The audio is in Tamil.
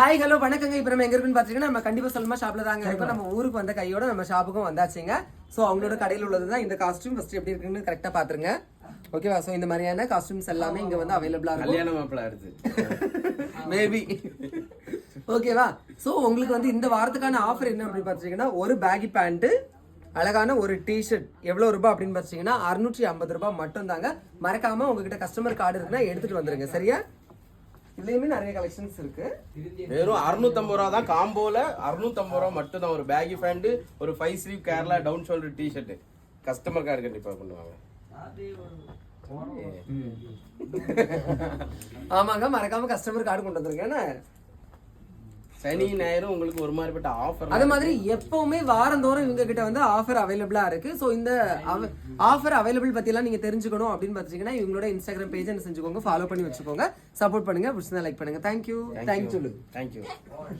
ஹாய் ஹலோ வணக்கங்க. இப்போ நம்ம எங்க இருக்குன்னு பாத்தீங்கன்னா நம்ம கண்டிப்பா சல்மா ஷாப்ல தாங்க இருக்கோம். நம்ம ஊருக்கு வந்த கையோட நம்ம ஷாப்புக்கும் வந்தாச்சுங்க. சோ அவங்களோட கடையில் உள்ளது தான் இந்த காஸ்டியூம் ஃபர்ஸ்ட் எப்படி இருக்குன்னு கரெக்டா பாத்துருங்க. ஓகேவா சோ இந்த மாதிரியான காஸ்டியூம்ஸ் எல்லாமே இங்க வந்து அவைலபிளா இருக்கும். கல்யாண அடுத்து. மேபி ஓகேவா சோ உங்களுக்கு வந்து இந்த வாரத்துக்கான ஆஃபர் என்ன அப்படின்னு பார்த்தீங்கன்னா ஒரு பேகி பேண்ட் அழகான ஒரு டிஷர்ட் எவ்வளவு ரூபாய் அப்படின்னு பார்த்தீங்கன்னா அறுநூற்றி ஐம்பது ரூபாய் மட்டும் தாங்க மறக்காம உங்ககிட்ட கஸ்டமர் கார்டு இருக்குன்னா எடுத்துட்டு வந்துருங்க. சரியா? இதுலயுமே நிறைய கலெக்ஷன்ஸ் இருக்கு. வெறும் அறுநூத்தம்பது ரூபா தான் காம்போல அறுநூத்தம்பது ரூபா மட்டும் தான் ஒரு பேகி பேண்ட் ஒரு five sleeve Kerala down shoulder T shirt customer card கண்டிப்பா பண்ணுவாங்க. ஆமாங்க மறக்காம கஸ்டமர் கார்டு கொண்டு வந்திருக்கேன். சனி ஞாயிறும் உங்களுக்கு ஒரு மாதிரிப்பட்ட ஆஃபர் அது மாதிரி எப்பவுமே வாரந்தோறும் இவங்க கிட்ட வந்து ஆஃபர் அவைலபிளா இருக்கு. ஸோ இந்த ஆஃபர் அவைலபிள் பத்தி எல்லாம் நீங்க தெரிஞ்சுக்கணும் அப்படின்னு பார்த்தீங்கன்னா இவங்களோட இன்ஸ்டாகிராம் பேஜ் என்ன செஞ்சுக்கோங்க ஃபாலோ பண்ணி வச்சுக்கோங்க. சப்போர்ட் பண்ணுங்க. பிடிச்சிருந்தா லைக் பண்ணுங்க. Thank you thank you thank you